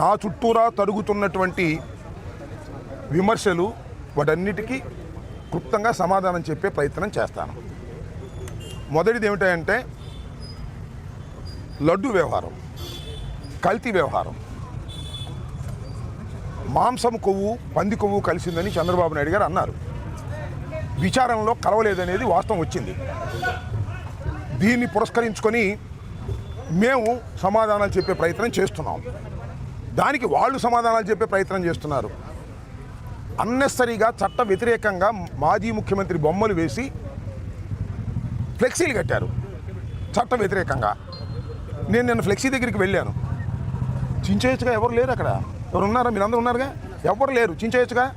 నా చుట్టూరా తరుగుతున్నటువంటి విమర్శలు వాటన్నిటికీ క్లుప్తంగా సమాధానం చెప్పే ప్రయత్నం చేస్తాను. మొదటిది ఏమిటంటే లడ్డు వ్యవహారం కల్తీ వ్యవహారం. మాంసం కొవ్వు పంది కొవ్వు కలిసిందని చంద్రబాబు నాయుడు గారు అన్నారు. విచారణలో కలవలేదనేది వాస్తవం వచ్చింది. దీన్ని పురస్కరించుకొని మేము సమాధానాలు చెప్పే ప్రయత్నం చేస్తున్నాం. దానికి వాళ్ళు సమాధానాలు చెప్పే ప్రయత్నం చేస్తున్నారు. అన్నెసరీగా చట్ట వ్యతిరేకంగా మాజీ ముఖ్యమంత్రి బొమ్మలు వేసి ఫ్లెక్సీలు కట్టారు. చట్ట వ్యతిరేకంగా. నేను నిన్న ఫ్లెక్సీ దగ్గరికి వెళ్ళాను. చించేయచ్చుగా ఎవరు లేరు అక్కడ? ఎవరు ఉన్నారా? మీరు ఉన్నారుగా? ఎవరు లేరు? చించేయచ్చుగా?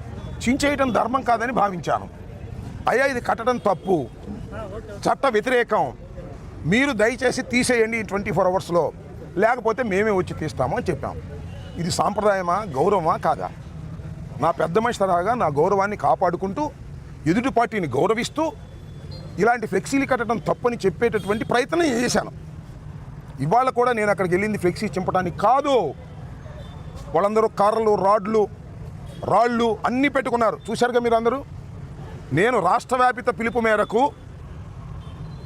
చించేయటం ధర్మం కాదని భావించాను. అయ్యా ఇది కట్టడం తప్పు. చట్ట వ్యతిరేకం. మీరు దయచేసి తీసేయండి ఈ ట్వంటీ ఫోర్ అవర్స్లో. లేకపోతే మేమే వచ్చి తీస్తాము అని చెప్పాం. ఇది సాంప్రదాయమా? గౌరవమా? కాదా? నా పెద్ద మనిషి తరహాగా నా గౌరవాన్ని కాపాడుకుంటూ ఎదుటి పార్టీని గౌరవిస్తూ ఇలాంటి ఫ్లెక్సీలు కట్టడం తప్పని చెప్పేటటువంటి ప్రయత్నం చేశాను. ఇవాళ కూడా నేను అక్కడికి వెళ్ళింది ఫ్లెక్సీ చింపడానికి కాదు. వాళ్ళందరూ కర్రలు రాడ్లు రాళ్ళు అన్నీ పెట్టుకున్నారు. చూశారుగా మీరు అందరూ నేను రాష్ట్ర వ్యాపిత పిలుపు మేరకు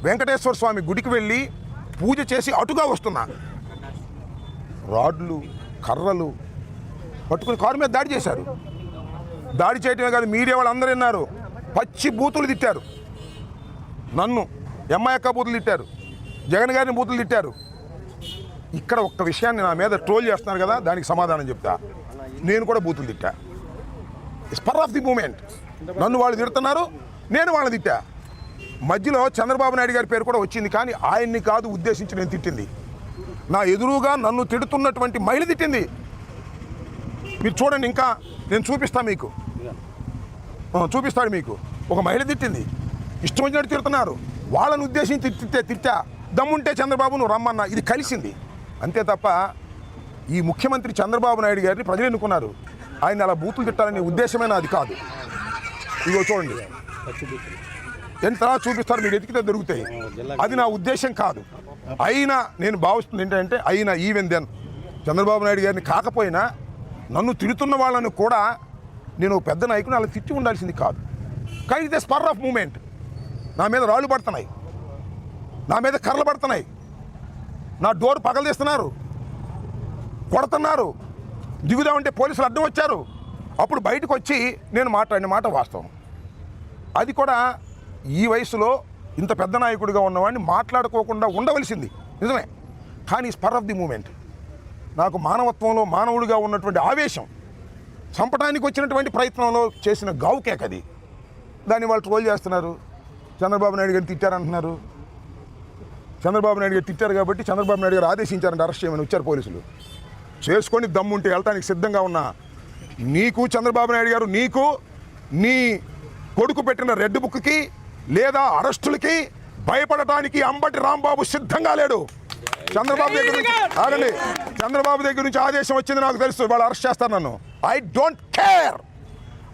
వెంకటేశ్వర స్వామి గుడికి వెళ్ళి పూజ చేసి అటుగా వస్తున్నా. రాడ్లు కర్రలు పట్టుకుని కారు మీద దాడి చేశారు. దాడి చేయటమే కాదు మీడియా వాళ్ళందరూ విన్నారు. పచ్చి బూతులు తిట్టారు. నన్ను ఎమ్మాయక్క బూతులు తిట్టారు. జగన్ గారిని బూతులు తిట్టారు. ఇక్కడ ఒక్క విషయాన్ని నా మీద ట్రోల్ చేస్తున్నారు కదా దానికి సమాధానం చెప్తా. నేను కూడా బూతులు తిట్టా. స్పర్ ఆఫ్ ది మూమెంట్ నన్ను వాళ్ళు తిడుతున్నారు నేను వాళ్ళని తిట్టా. మధ్యలో చంద్రబాబు నాయుడు గారి పేరు కూడా వచ్చింది కానీ ఆయన్ని కాదు ఉద్దేశించి నేను తిట్టింది. నా ఎదురుగా నన్ను తిడుతున్నటువంటి మహిళ తిట్టింది. మీరు చూడండి ఇంకా నేను చూపిస్తా మీకు. చూపిస్తాడు మీకు. ఒక మహిళ తిట్టింది. ఇష్టం వచ్చినట్టు తిడుతున్నారు. వాళ్ళని ఉద్దేశించి తిట్టే తిట్టా దమ్ముంటే చంద్రబాబు నువ్వు రమ్మన్నా. ఇది కలిసింది. అంతే తప్ప ఈ ముఖ్యమంత్రి చంద్రబాబు నాయుడు గారిని ప్రజలు ఎన్నుకున్నారు. ఆయన అలా బూతులు తిట్టాలనే ఉద్దేశమైన అది కాదు. ఇదిగో చూడండి. ఎంత చూపిస్తారు? మీరు ఎతికితే దొరుకుతాయి. అది నా ఉద్దేశం కాదు. అయినా నేను భావిస్తుంది ఏంటంటే అయినా ఈవెన్ దెన్ చంద్రబాబు నాయుడు గారిని కాకపోయినా నన్ను తిడుతున్న వాళ్ళని కూడా నేను పెద్ద నాయకుని అలా తిట్టి ఉండాల్సింది కాదు. కానీ ఇది స్పర్ ఆఫ్ మూమెంట్. నా మీద రాళ్ళు పడుతున్నాయి. నా మీద కర్రలు పడుతున్నాయి. నా డోర్ పగలదీస్తున్నారు కొడుతున్నారు. దిగుదామంటే పోలీసులు అడ్డం వచ్చారు. అప్పుడు బయటకు వచ్చి నేను మాట్లాడిన మాట వాస్తవం. అది కూడా ఈ వయసులో ఇంత పెద్ద నాయకుడిగా ఉన్నవాడిని మాట్లాడుకోకుండా ఉండవలసింది. నిజమే. కానీ స్పర్ ఆఫ్ ది మూమెంట్. నాకు మానవత్వంలో మానవుడిగా ఉన్నటువంటి ఆవేశం చంపడానికి వచ్చినటువంటి ప్రయత్నంలో చేసిన గావుకేక్ అది. దాన్ని వాళ్ళు ట్రోల్ చేస్తున్నారు. చంద్రబాబు నాయుడు గారిని తిట్టారంటున్నారు. చంద్రబాబు నాయుడు గారు తిట్టారు కాబట్టి చంద్రబాబు నాయుడు గారు ఆదేశించారంటే అరెస్ట్ చేయమని వచ్చారు పోలీసులు. చేసుకొని దమ్ముంటే వెళ్ళటానికి సిద్ధంగా ఉన్నా. నీకు చంద్రబాబు నాయుడు గారు నీకు నీ కొడుకు పెట్టిన రెడ్ బుక్కి లేదా అరెస్టులకి భయపడటానికి అంబటి రాంబాబు సిద్ధంగా లేడు. చంద్రబాబు దగ్గర నుంచి ఆగండి. చంద్రబాబు దగ్గర నుంచి ఆదేశం వచ్చింది నాకు తెలుసు. వాళ్ళు అరెస్ట్ చేస్తారు నన్ను. ఐ డోంట్ కేర్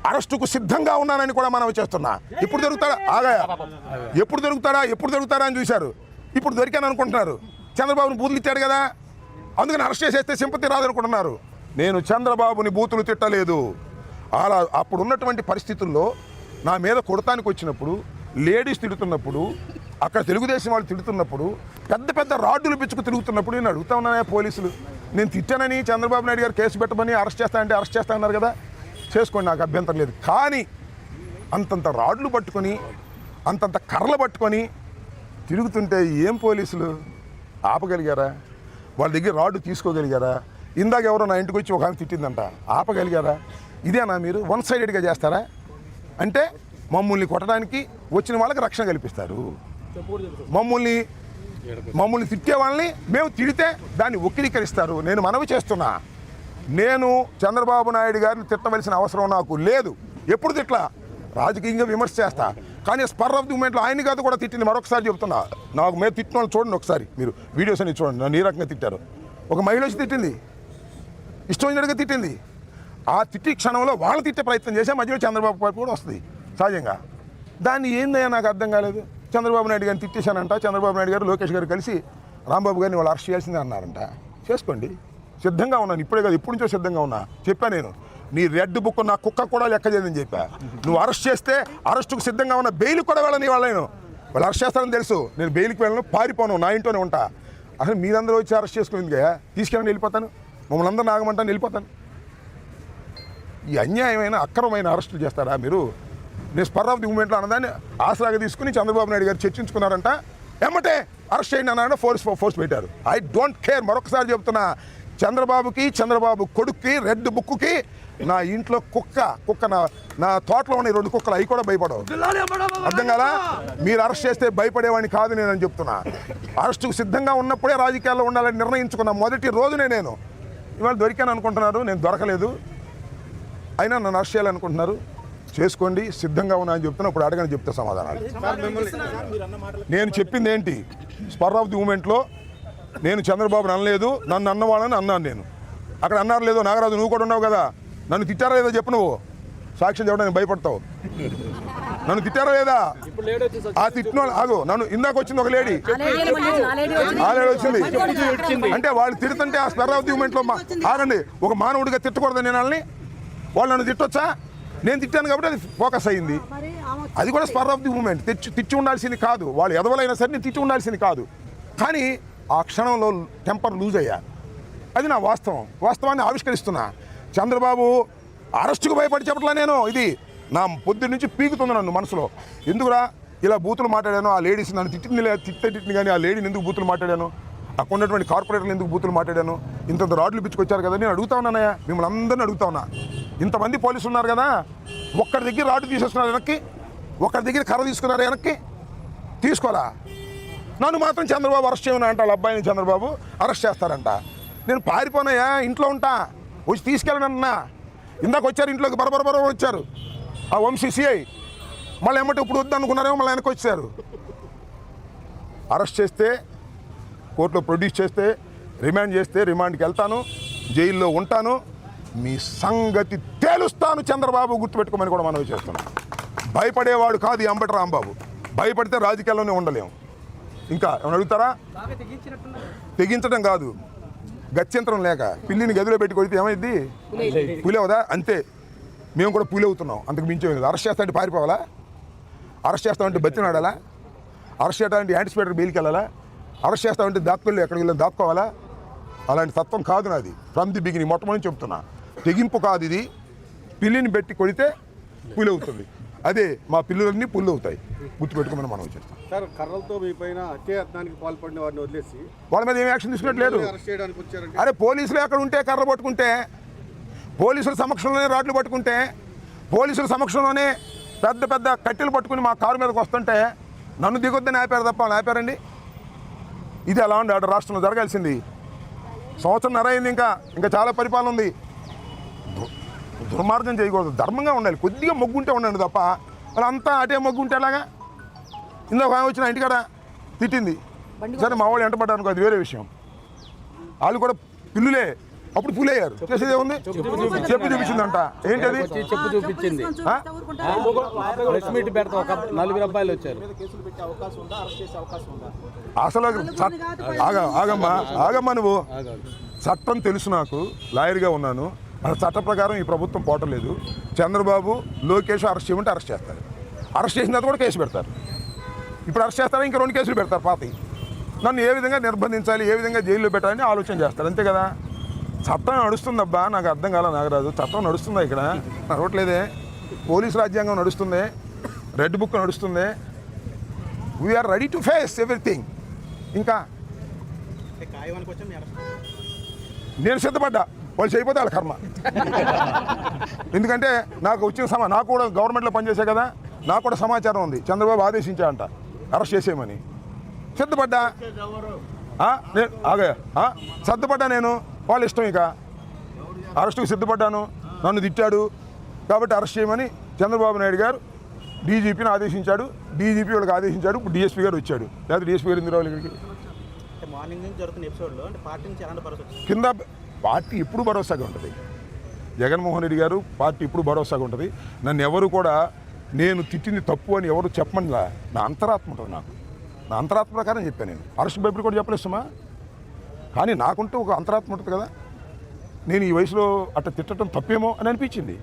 అరెస్టుకు సిద్ధంగా ఉన్నానని కూడా మనం చేస్తున్నా. ఇప్పుడు దొరుకుతాడా? ఆగా ఎప్పుడు దొరుకుతాడా? ఎప్పుడు దొరుకుతాడా అని చూశారు. ఇప్పుడు దొరికాను అనుకుంటున్నారు. చంద్రబాబుని బూతులు ఇచ్చాడు కదా. అందుకని అరెస్ట్ చేసేస్తే సింపతి రాదనుకుంటున్నారు నేను చంద్రబాబుని బూతులు తిట్టలేదు. అలా అప్పుడు ఉన్నటువంటి పరిస్థితుల్లో నా మీద కొడతానికి వచ్చినప్పుడు లేడీస్ తిడుతున్నప్పుడు అక్కడ తెలుగుదేశం వాళ్ళు తిడుతున్నప్పుడు పెద్ద పెద్ద రాడ్డులు పిచ్చుకు తిరుగుతున్నప్పుడు నేను అడుగుతా ఉన్నానే పోలీసులు. నేను తిట్టానని చంద్రబాబు నాయుడు గారు కేసు పెట్టమని అరెస్ట్ చేస్తానంటే అరెస్ట్ చేస్తా అన్నారు కదా? చేసుకోండి నాకు అభ్యంతరం లేదు. కానీ అంతంత రాడ్లు పట్టుకొని అంతంత కర్రలు పట్టుకొని తిరుగుతుంటే ఏం పోలీసులు? ఆపగలిగారా? వాళ్ళ దగ్గర రాడ్డు తీసుకోగలిగారా? ఇందాక ఎవరో నా ఇంటికి వచ్చి ఒక ఆమె తిట్టిందంట. ఆపగలిగారా? ఇదేనా మీరు? వన్ సైడెడ్గా చేస్తారా? అంటే మమ్మల్ని కొట్టడానికి వచ్చిన వాళ్ళకి రక్షణ కల్పిస్తారు. మమ్మల్ని మమ్మల్ని తిట్టే వాళ్ళని మేము తిడితే దాన్ని వక్రీకరిస్తారు. నేను మనవి చేస్తున్నా. నేను చంద్రబాబు నాయుడు గారిని తిట్టవలసిన అవసరం నాకు లేదు. ఎప్పుడు తిట్లా? రాజకీయంగా విమర్శ చేస్తా. కానీ స్పర్ ఆఫ్ ది మూమెంట్లో ఆయన కాదు కూడా తిట్టింది. మరొకసారి చెప్తున్నా. నాకు మీద తిట్టిన వాళ్ళు చూడండి ఒకసారి. మీరు వీడియోస్ అన్ని చూడండి. నన్ను ఈ రకంగా తిట్టారు. ఒక మహిళ వచ్చి తిట్టింది. ఇష్టం వచ్చినట్టుగా తిట్టింది. ఆ తిట్టి క్షణంలో వాళ్ళు తిట్టే ప్రయత్నం చేసే మధ్యలో చంద్రబాబు కూడా వస్తుంది. సహజంగా. దాన్ని ఏందయ్యా నాకు అర్థం కాలేదు? చంద్రబాబు నాయుడు గారిని తిట్టేశానంట. చంద్రబాబు నాయుడు గారు లోకేష్ గారు కలిసి రాంబాబు గారిని వాళ్ళు అరెస్ట్ చేయాల్సిందే అన్నారంట. చేసుకోండి. సిద్ధంగా ఉన్నాను. ఇప్పుడే కాదు ఇప్పటి నుంచో సిద్ధంగా ఉన్నా. చెప్పా నేను. నీ రెడ్ బుక్ నా కుక్క కూడా లెక్క చేయదని చెప్పా. నువ్వు అరెస్ట్ చేస్తే అరెస్టుకు సిద్ధంగా ఉన్న బెయిల్ కూడా వెళ్ళని వాళ్ళ నేను. వాళ్ళు అరెస్ట్ చేస్తారని తెలుసు. నేను బెయిల్కి వెళ్ళను పారిపోను నా ఇంట్లోనే ఉంటా. అసలు మీరందరూ వచ్చి అరెస్ట్ చేసుకుంది తీసుకెళ్ళి వెళ్ళిపోతాను. మమ్మల్ని అందరూ నాగమంటాను వెళ్ళిపోతాను. ఈ అన్యాయమైన అక్రమమైన అరెస్టులు చేస్తారా మీరు? నేను స్పర్ ఆఫ్ ది మూమెంట్లో అన్నదాన్ని ఆసరాగా తీసుకుని చంద్రబాబు నాయుడు గారు చర్చించుకున్నారంట. ఎమ్మటే అరెస్ట్ చేయండి అన్నాడు ఫోర్స్ ఫోర్స్ పెట్టారు. ఐ డోంట్ కేర్ మరొకసారి చెప్తున్నా చంద్రబాబుకి చంద్రబాబు కొడుక్కి రెడ్ బుక్కి నా ఇంట్లో కుక్క కుక్క నా నా తోటలో ఉన్న రెండు కుక్కలు అవి కూడా భయపడవు. అర్థం కదా మీరు అరెస్ట్ చేస్తే భయపడేవాడిని కాదు నేను అని చెప్తున్నా. అరెస్టుకు సిద్ధంగా ఉన్నప్పుడే రాజకీయాల్లో ఉండాలని నిర్ణయించుకున్న మొదటి రోజునే నేను ఇవాళ దొరికాను అనుకుంటున్నారు నేను దొరకలేదు. అయినా నన్ను అరెస్ట్ చేయాలనుకుంటున్నారు. చేసుకోండి సిద్ధంగా ఉన్నా అని చెప్తున్నా ఇప్పుడు అడగని చెప్తే సమాధానాలు. నేను చెప్పింది ఏంటి? స్పర్ ఆఫ్ ది మూమెంట్లో నేను చంద్రబాబుని అనలేదు నన్ను అన్నవాళ్ళని అన్నాను నేను. అక్కడ అన్నారు లేదో నాగరాజు నువ్వు కూడా ఉన్నావు కదా. నన్ను తిట్టారా లేదో చెప్పు నువ్వు? సాక్ష్యం చెప్పడానికి భయపడతావు. నన్ను తిట్టారా లేదా? ఆ తిట్టిన వాళ్ళు ఆగు నన్ను ఇందాక వచ్చింది ఒక లేడీ. ఆ లేడీ వచ్చింది. అంటే వాళ్ళు తిడుతుంటే ఆ స్పెర్ ఆఫ్ ది మూమెంట్లో మా- ఆగండి ఒక మానవుడిగా తిట్టకూడదు నేను వాళ్ళని. వాళ్ళు నన్ను తిట్టొచ్చా? నేను తిట్టాను కాబట్టి అది ఫోకస్ అయింది. అది కూడా స్పర్ ఆఫ్ ది మూమెంట్. తెచ్చి తిచ్చి ఉండాల్సింది కాదు. వాళ్ళు ఎదవలైనా సరే నేను తిట్టి ఉండాల్సింది కాదు. కానీ ఆ క్షణంలో టెంపర్ లూజ్ అయ్యా. అది నా వాస్తవం. వాస్తవాన్ని ఆవిష్కరిస్తున్నా. చంద్రబాబు అరెస్టుకు భయపడి చెప్పట్లా నేను. ఇది నా పొద్దు నుంచి పీకుతుంది నన్ను మనసులో. ఎందుకురా ఇలా బూతులు మాట్లాడాను? ఆ లేడీస్ నన్ను తిట్టింది తిట్టే తిట్టింది కానీ ఆ లేడీని ఎందుకు బూతులు మాట్లాడాను? అక్కడ ఉన్నటువంటి కార్పొరేటర్లు ఎందుకు బూతులు మాట్లాడాను? ఇంతంత రాడ్లు పిచ్చుకొచ్చారు కదా నేను అడుగుతా ఉన్నానయ్యా మిమ్మల్ని అందరిని అడుగుతా ఉన్నా. ఇంతమంది పోలీసులు ఉన్నారు కదా ఒక్కడి దగ్గర రాడ్డు తీసేస్తున్నారు వెనక్కి ఒకరి దగ్గర కర్ర తీసుకున్నారు వెనక్కి. తీసుకోరా? నన్ను మాత్రం చంద్రబాబు అరెస్ట్ చేయమని అంట వాళ్ళ అబ్బాయిని చంద్రబాబు అరెస్ట్ చేస్తారంట. నేను పారిపోనాయా ఇంట్లో ఉంటా. వచ్చి తీసుకెళ్ళను అన్నా. ఇందాక వచ్చారు ఇంట్లోకి బరబర బరబర వచ్చారు. ఆ వంశీసీఐ మళ్ళీ ఏమంటే ఇప్పుడు వద్దు అనుకున్నారేమో మళ్ళీ వెనక్కి వచ్చారు. అరెస్ట్ చేస్తే కోర్టులో ప్రొడ్యూస్ చేస్తే రిమాండ్ చేస్తే రిమాండ్కి వెళ్తాను జైల్లో ఉంటాను మీ సంగతి తేలుస్తాను చంద్రబాబు గుర్తుపెట్టుకోమని కూడా మనవి చేస్తున్నాం. భయపడేవాడు కాదు ఈ అంబటి రాంబాబు. భయపడితే రాజకీయాల్లోనే ఉండలేము ఇంకా ఏమైనా అడుగుతారా? తెగించడం కాదు. గత్యంతరం లేక పిల్లిని గదిలో పెట్టి కొడితే ఏమైంది? పులి అంతే. మేము కూడా పులి అవుతున్నాం అంతకు మించి అరెస్ట్ చేస్తామంటే పారిపోవాలా? అరెస్ట్ చేస్తామంటే బతినాడాలా అరెస్ట్ చేయడానికి యాంటిసిపేటర్ బెయిల్కి వెళ్ళాలా? అరెస్ట్ చేస్తామంటే దాక్కోళ్ళు ఎక్కడికి వెళ్ళి దాక్కోవాలా? అలాంటి తత్వం కాదు నాది. ఫ్రమ్ ది బిగినింగ్ మొట్టమొదటి చెప్తున్నా. తెగింపు కాదు ఇది. పిల్లిని పెట్టి కొడితే పులి అవుతుంది అదే మా పిల్లులన్నీ పుల్లు అవుతాయి గుర్తుపెట్టుకోమని మనం చేస్తాం. సార్ కర్రలతో మీ పైన హత్యాయత్నానికి పాల్పడిన వారిని వదిలేసి వాళ్ళ మీద ఏం యాక్షన్ తీసుకున్నట్లేదు అరే పోలీసులు ఎక్కడ ఉంటే కర్ర పట్టుకుంటే పోలీసుల సమక్షంలోనే రాడ్లు పట్టుకుంటే పోలీసుల సమక్షంలోనే పెద్ద పెద్ద కట్టెలు పట్టుకుని మా కారు మీదకి వస్తుంటే నన్ను దిగొద్దని ఆపారు తప్ప వాళ్ళు ఆపారండి? ఇది ఎలా ఉంది? ఆడ రాష్ట్రంలో జరగాల్సింది. సంవత్సరం అయింది ఇంకా. ఇంకా చాలా పరిపాలన ఉంది. దుర్మార్గం చేయకూడదు. ధర్మంగా ఉండాలి. కొద్దిగా మొగ్గుంటే ఉండండి తప్ప. వాళ్ళంతా అటే మొగ్గుంటే ఎలాగా? ఇందాక ఆమె వచ్చిన ఇంటికాడ తిట్టింది. సరే మా వాళ్ళు ఎంటపడ్డారు అది వేరే విషయం. వాళ్ళు కూడా పిల్లులే. అప్పుడు పులయ్యారు చేసేది ఏముంది చెప్పు చూపించిందంట. ఏంటది? చెప్పు చూపించింది? ప్రెస్ మీట్ పెడతా ఒక నలుగురు అబ్బాయిలు వచ్చారు. అసలు ఆగమ్మా ఆగమ్మా నువ్వు. చట్టం తెలుసు నాకు లాయర్గా ఉన్నాను. మన చట్ట ప్రకారం ఈ ప్రభుత్వం పోవట్లేదు చంద్రబాబు లోకేష్ అరెస్ట్ చేయమంటే అరెస్ట్ చేస్తారు. అరెస్ట్ చేసిన తర్వాత కూడా కేసు పెడతారు. ఇప్పుడు అరెస్ట్ చేస్తారా? ఇంకా రెండు కేసులు పెడతారు పాతి. నన్ను ఏ విధంగా నిర్బంధించాలి ఏ విధంగా జైల్లో పెట్టాలని ఆలోచన చేస్తారు. అంతే కదా? చట్టం నడుస్తుందబ్బా నాకు అర్థం కాల నాగరాజు. చట్టం నడుస్తుందా ఇక్కడ? నడవట్లేదే. పోలీసు రాజ్యాంగం నడుస్తుంది. రెడ్ బుక్ నడుస్తుంది. We are ready to face everything ఇంకా నేను సిద్ధపడ్డా. వాళ్ళు చేయకపోతే వాళ్ళ కర్మ. ఎందుకంటే నాకు వచ్చిన సమా నాకు కూడా గవర్నమెంట్లో పనిచేసే కదా నాకు కూడా సమాచారం ఉంది. చంద్రబాబు ఆదేశించా అంట అరెస్ట్ చేసేయమని. సిద్ధపడ్డా? నేను ఆగా సిద్ధపడ్డా నేను? వాళ్ళ ఇష్టం ఇక. అరెస్టుకు సిద్ధపడ్డాను నన్ను తిట్టాడు కాబట్టి అరెస్ట్ చేయమని చంద్రబాబు నాయుడు గారు డీజీపీని ఆదేశించాడు. డీజీపీ వాళ్ళకి ఆదేశించాడు. ఇప్పుడు డిఎస్పీ గారు వచ్చాడు. లేదా డిఎస్పీ గారు ఎందుకు రావాలి ఇక్కడికి కింద పార్టీ ఎప్పుడు భరోసాగా ఉంటుంది? జగన్మోహన్ రెడ్డి గారు పార్టీ ఎప్పుడు భరోసాగా ఉంటుంది? నన్ను ఎవరు కూడా నేను తిట్టింది తప్పు అని ఎవరు చెప్పమనిలా నా అంతరాత్మ ఉంటుంది నాకు. నా అంతరాత్మ ప్రకారం చెప్పాను నేను. అరెస్ట్ భయపడి కూడా చెప్పలేస్తామా? కానీ నాకుంటూ ఒక అంతరాత్మ ఉంటుంది కదా. నేను ఈ వయసులో అట్లా తిట్టడం తప్పేమో అని అనిపించింది.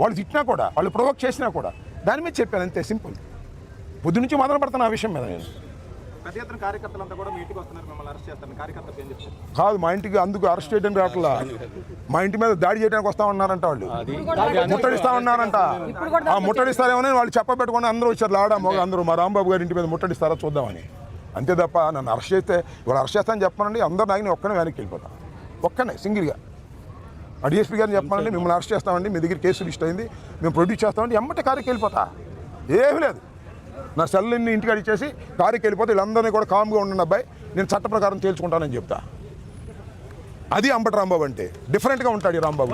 వాళ్ళు తిట్టినా కూడా వాళ్ళు ప్రొవోక్ చేసినా కూడా దాని మీద చెప్పాను అంతే సింపుల్. పొద్దు నుంచి మొదలు పడుతున్నా ఆ విషయం మీద నేను. కాదు మా ఇంటికి అందుకు అరెస్ట్ చేయడానికి రావట్లా మా ఇంటి మీద దాడి చేయడానికి వస్తా ఉన్నారంట వాళ్ళు ముట్టడిస్తా ఉన్నారంట ఆ ముట్టడిస్తారేమో వాళ్ళు చెప్పబెట్టుకొని అందరూ వచ్చారు. లాడా మొగ అందరూ మా రాంబాబు గారి ఇంటి మీద ముట్టడిస్తారా చూద్దామని. అంతే తప్ప నన్ను అరెస్ట్ చేస్తే ఇవాళ అరెస్ట్ చేస్తాను చెప్పానండి అందరు నాయని ఒక్కనే వెనక్కి వెళ్ళిపోతాను. ఒక్కనే సింగిల్గా. ఆ డిఎస్పీ గారిని చెప్పానండి మిమ్మల్ని అరెస్ట్ చేస్తామండి మీ దగ్గర కేసు లిస్ట్ అయింది మేము ప్రొడ్యూస్ చేస్తామండి ఎమ్మటి కారుకి వెళ్ళిపోతా. ఏమీ లేదు. నా సెల్ని ఇంటికి అడిచేసి కారుకి వెళ్ళిపోతే వీళ్ళందరినీ కూడా కామ్గా ఉండండి అబ్బాయి నేను చట్ట ప్రకారం తేల్చుకుంటానని చెప్తా. అది అంబటి రాంబాబు అంటే డిఫరెంట్గా ఉంటాడు ఈ రాంబాబు.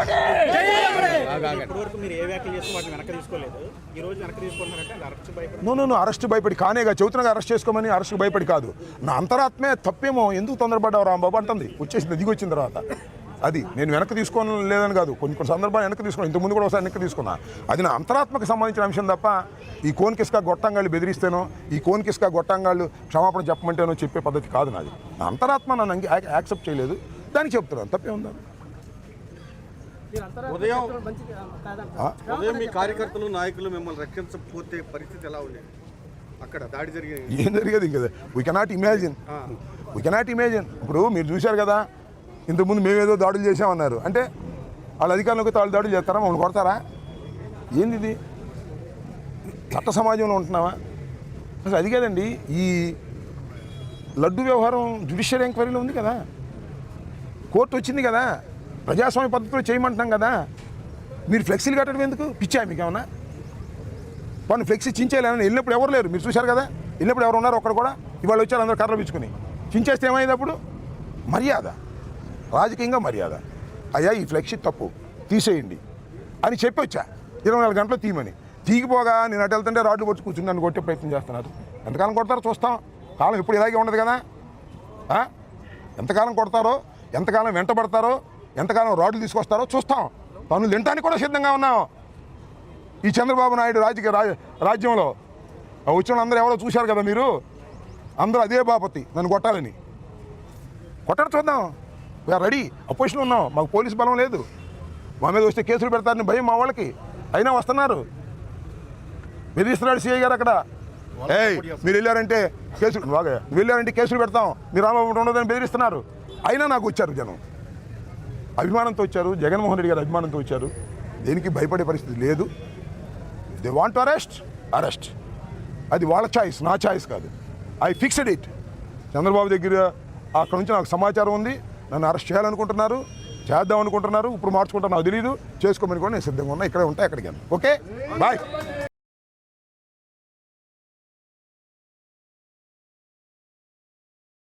అది అరెస్ట్ భయపడి నో నో అరెస్ట్ భయపడి కానేగా చెబుతున్నా అరెస్ట్ చేసుకోమని అరెస్ట్ భయపడి కాదు. నా అంతరాత్మే తప్పేమో ఎందుకు తొందరపడ్డావు రాంబాబు అంటుంది. వచ్చేసింది దిగి వచ్చిన తర్వాత. అది నేను వెనక్కి తీసుకోని లేదని కాదు. కొన్ని కొన్ని సందర్భాలు వెనక్కి తీసుకున్నాను ఇంతకుముందు కూడా ఒకసారి వెనక్కి తీసుకున్నా. అది నా అంతరాత్మకు సంబంధించిన అంశం తప్ప ఈ కోన్కిస్కా గొట్టంగాళ్ళు బెదిరిస్తేనో ఈ కోన్కిస్కా గొట్టంగాళ్ళు క్షమాపణ చెప్పమంటేనో చెప్పే పద్ధతి కాదు నాది. నా అంతరాత్మ నన్ను యాక్సెప్ట్ చేయలేదు. దానికి చెప్తున్నాను. తప్పే ఉందా ఉదయం? ఉదయం మీ కార్యకర్తలు నాయకులు మిమ్మల్ని రక్షించకపోతే పరిస్థితి ఎలా ఉండేది? అక్కడ దాడి జరిగిన ఏం జరిగేది ఇంకా? We cannot imagine we cannot imagine ఇప్పుడు మీరు చూశారు కదా ఇంతకుముందు మేమేదో దాడులు చేసామన్నారు అంటే వాళ్ళ అధికారులకు వాళ్ళు దాడులు చేస్తారా? మమ్మల్ని కొడతారా? ఏంది ఇది? చట్ట సమాజంలో ఉంటున్నావా? అసలు అది కాదండి ఈ లడ్డు వ్యవహారం జ్యుడిషియల్ ఎంక్వైరీలో ఉంది కదా. కోర్టు వచ్చింది కదా. ప్రజాస్వామ్య పద్ధతిలో చేయమంటున్నాం కదా. మీరు ఫ్లెక్సీలు కట్టడం ఎందుకు? పిచ్చా మీకు ఏమన్నా వాళ్ళు ఫ్లెక్సీ చించేయాలని వెళ్ళినప్పుడు ఎవరు లేరు. మీరు చూశారు కదా? వెళ్ళినప్పుడు ఎవరు ఉన్నారు? ఒక్కడ కూడా. ఇవాళ వచ్చారు అందరూ కర్రలు పిచ్చుకుని చించేస్తే ఏమైంది అప్పుడు? మర్యాద. రాజకీయంగా మర్యాద. అయ్యా ఈ ఫ్లెక్సీ తప్పు. తీసేయండి. అని చెప్పి వచ్చా. ఇరవై నాలుగు గంటలు తీయమని. తీగిపోగా నేను అటు వెళ్తుంటే రాడ్లు పట్టుకు కూర్చుని నన్ను కొట్టే ప్రయత్నం చేస్తున్నారు. ఎంతకాలం కొడతారో చూస్తాం. కాలం ఎప్పుడు ఇలాగే ఉండదు కదా? ఎంతకాలం కొడతారో? ఎంతకాలం వెంటబడతారో? ఎంతకాలం రాడ్లు తీసుకొస్తారో చూస్తాం. పనులు తినడానికి కూడా సిద్ధంగా ఉన్నాం. ఈ చంద్రబాబు నాయుడు రాజకీయ రాజ్యంలో. వచ్చిన అందరూ ఎవరో చూశారు కదా మీరు? అందరూ అదే బాపతి నన్ను కొట్టాలని. కొట్టడం చూద్దాం. వీఆర్ రెడీ అపోజిషన్ ఉన్నాం. మాకు పోలీసు బలం లేదు. మా మీద వస్తే కేసులు పెడతారని భయం మా వాళ్ళకి. అయినా వస్తున్నారు. బెదిరిస్తున్నాడు సిఐ గారు అక్కడ. ఏయ్ మీరు వెళ్ళారంటే కేసులు బాగా వెళ్ళారంటే కేసులు పెడతాం. మీరు రామబాబు ఉండదని బెదిరిస్తున్నారు. అయినా నాకు వచ్చారు జనం. అభిమానంతో వచ్చారు. జగన్మోహన్ రెడ్డి గారు అభిమానంతో వచ్చారు. దేనికి భయపడే పరిస్థితి లేదు. దే వాంట్ అరెస్ట్ అరెస్ట్ అది వాళ్ళ ఛాయిస్ నా ఛాయిస్ కాదు. ఐ ఫిక్స్డ్ ఇట్ చంద్రబాబు దగ్గర అక్కడ నుంచి నాకు సమాచారం ఉంది. నన్ను అరెస్ట్ చేయాలనుకుంటున్నారు. చేద్దాం అనుకుంటున్నారు ఇప్పుడు మార్చుకుంటాను నాకు తెలియదు చేసుకోమని కూడా నేను సిద్ధంగా ఉన్నా. ఇక్కడే ఉంటా ఎక్కడికి ఓకే బాయ్